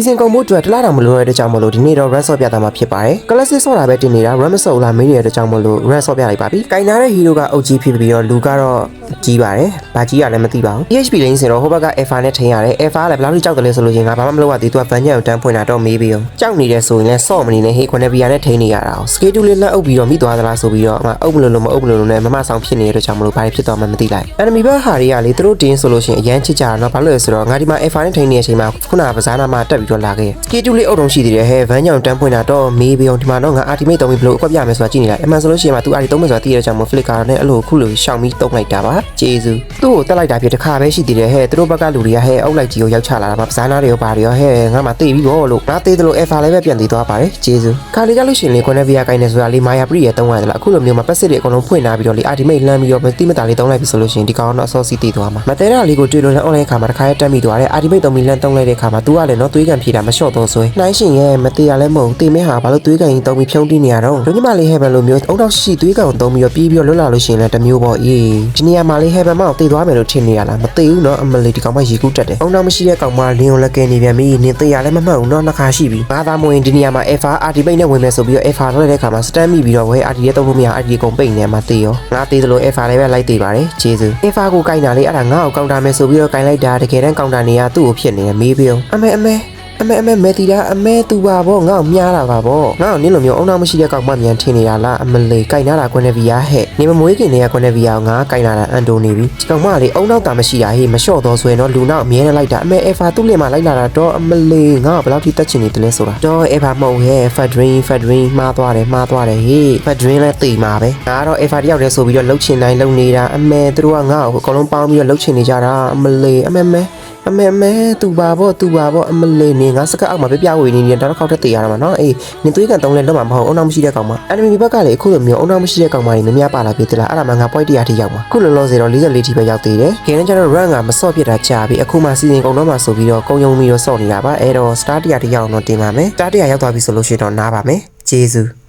စီစဉ်ကုန်မှုအတွက်တလားတောင်မလိုရတဲ့ကြောင့်မလို့ဒီနေ့တော့ run ဆော့ပြတာမှာဖြစ်ပါတယ် classic ဆော့တာပဲတင်နေတာ run မဆော့လားမင်းရတဲ့ကြောင့်မလို့ run ဆော့ပြလိုက်ပါပြီကင်နာတဲ့ hero ကအုပ်ကြီးဖြစ်ပြီးတော့လူကတော့ ကြီးပါတယ်ဘာကြီးရလဲမသိပါဘူး PHP လိမ့်စင်တော့ဟိုဘက်က Alpha နဲ့ထိန်ရတယ် Alpha ကလည်းဘယ်လောက်ထိကြောက်တယ်လဲဆိုလို့ရင်ငါဘာမှမလုပ်ရသေးသူကဗန်ညံကိုတန်းဖွင့်တာတော့မေးပြီးအောင်ကြောက်နေတယ်ဆိုရင်လည်းဆော့မနေနဲ့ဟေးခွန်နဗီယာနဲ့ထိန်နေရတာအောင် schedule လေးလက်အုပ်ပြီးတော့မိသွားသလားဆိုပြီးတော့အမအုပ်မလို့လို့မအုပ်မလို့လို့နဲ့မမဆောင်ဖြစ်နေတဲ့ကြောင့်မလို့ဘာဖြစ်သွားမှမသိလိုက် enemy ဘက်ဟာတွေကလေသူတို့တင်းဆိုလို့ရှိရင်အရန်ချစ်ကြတာနော်ဘာလို့လဲဆိုတော့ငါဒီမှာ Alpha နဲ့ထိန်နေတဲ့အချိန်မှာခုနကပဇာနာမှာတက်ပြီးတော့လာခဲ့ schedule လေးအုပ်တုံးရှိသေးတယ်ဟဲ့ဗန်ညံကိုတန်းဖွင့်တာတော့မေးပြီးအောင်ဒီမှာတော့ငါ ultimate သုံးပြီးဘလို့အကွက်ပြမယ်ဆိုတာကြည့်နေလိုက်အမှန်ဆိုလို့ရှိရင်မှသူအားဒီသုံးမယ်ဆိုတာသိရတဲ့ကြောင့်မို့ flicker နဲ့အဲ့လိုခုလိုရှောင်ပြီးတုံးလိုက်တာပါကျေးဇူးသူ့ကိုတက်လိုက်တာပြတစ်ခါပဲရှိသေးတယ်ဟဲ့သူတို့ဘက်ကလူတွေကဟဲ့အုပ်လိုက်ကြီးကိုရောက်ချလာတာပါပဇာနာတွေရောဘာတွေရောဟဲ့ငါမှတေးပြီးတော့လို့ငါတေးတယ်လို့ Alpha လည်းပဲပြန်တည်သွားပါတယ်ကျေးဇူးခါလေးကြလို့ရှိရင်လေကွန်နဗီယာကိုင်းနေဆိုတာလေးမာယာပရိရဲ့တုံးရတယ်လားအခုလိုမျိုးမှာပတ်စစ်တွေအကုန်လုံးဖွင့်ထားပြီးတော့လေ ultimate လှမ်းပြီးတော့မတိမတာလေးတုံးလိုက်ပြီဆိုလို့ရှိရင်ဒီကောင်တော့အစောစီးတည်သွားမှာမတဲတာလေးကိုတွေ့လို့လည်း online ခါမှာတစ်ခါရတက်မိသွားတယ် ultimate သုံးပြီးလှမ်းတုံးလိုက်တဲ့ခါမှာ तू ကလည်းနော်သွေးကန်ဖြေတာမလျှော့တော့ဆွဲနှိုင်းရှင်ရဲ့မတေးရလဲမဟုတ်တေးမဲဟာဘာလို့သွေးကန်ကြီးတုံးပြီးဖြုံးတီးနေရတော့လူညီမလေးဟဲ့ဘယ်လိုမျိုးအုံတော့ရှိသွေးကန်ကိုတုံးပြီးတော့ပြီးပြီးတော့လွတ်လာလို့ရှိရင်လည်းတစ်မျိုးပေါ့အေးဒီနေရာမှာလေးဟဲ့ဘယ်မှတေးသွားမယ်လို့ထင်နေရလားမတေးဘူးနော်အမလေးဒီကောင်မရေကူးတက်တယ်အုံတော့မရှိတဲ့ကောင်မလင်းုံလက်ကဲနေပြန်ပြီနင်တေးရလဲမမှတ်ဘူးနော်နှစ်ခါရှိပြီဘာသာမဝင်ဒီနေရာမှာ alpha ultimate နဲ့ဝင်မယ်ဆိုပြီးတော့ alpha ထွက်တဲ့ခါမှာ stand မိပြီးတော့ဝဲ RD ရဲ့တုံးလို့မရ RD ကုန်ပိတ်နေမှာတေးရောငါတေးသလို alpha လည်းပဲလိုက်တေးပါတယ်ဂျေဇူး alpha ကိုကင်တာလေးအဲ့ဒါငါ့ကိုကောင်တာမယ်ဆိုပြီးတော့ကင်လိုက်တာတကယ်တမ်းကောင်တာနေရသူ့ကိုဖြစ်နေတယ်မေးပြီးအောင်အမေအမေ အမေအမေမဲတီတာအမေသူပါဗောငါ့ကိုမြားတာပါဗောငါ့ကိုနင်းလိုမျိုးအုံနောက်မရှိတဲ့ကောင်မမြန်ထင်နေတာလားအမလေးကင်နာတာကွန်နဗီယာဟဲ့နေမမွေးခင်နေကကွန်နဗီယာကိုငါကင်နာတာအန်တိုနေပြီဒီကောင်မလေးအုံနောက်တာမရှိတာဟေးမလျှော့တော့ဆိုရင်တော့လူနောက်အမြဲတမ်းလိုက်တာအမေအဖာသူ့လင်မှာလိုက်လာတာတော့အမလေးငါ့ကိုဘယ်လောက်ထိတက်ချင်နေတယ်လဲဆိုတာတော့အဖာမဟုတ်ဟဲ့ဖတ်ဒရင်းဖတ်ဒရင်းမှားသွားတယ်မှားသွားတယ်ဟေးဖတ်ဒရင်းလည်းတိမ်မှာပဲငါကတော့အဖာတယောက်တည်းဆိုပြီးတော့လှုပ်ချင်တိုင်းလှုပ်နေတာအမေသူတို့ကငါ့ကိုအကုန်လုံးပေါင်းပြီးတော့လှုပ်ချင်နေကြတာအမလေးအမေမဲ အမေအမေသူပါဘောသူပါဘောအမလေးနေငါစကအောက်မှာပြပြဝေနေနေတာတော့ခောက်တက်တည်ရတာမှာနော်အေးနင်သွေးကန်တုံးလဲလုံးမှာမဟုတ်အုံနောက်မရှိတဲ့ကောင်မအန်မီဘက်ကလည်းအခုလိုမျိုးအုံနောက်မရှိတဲ့ကောင်မတွေများများပါလာပြီတလားအဲ့ဒါမှငါ point 100ထိရောက်မှာခုလောလောဆယ်တော့44ထိပဲရောက်သေးတယ်ခေရင်ကျတော့ run ကမစော့ပြစ်တာကြာပြီအခုမှစီစဉ်ကုန်တော့မှဆိုပြီးတော့ကုံယုံပြီးတော့စော့နေတာပါအဲ့တော့ star 100ထိရောက်အောင်တော့တင်ပါမယ် star 100ရောက်သွားပြီဆိုလို့ရှိရင်တော့နားပါမယ်ကျေးဇူး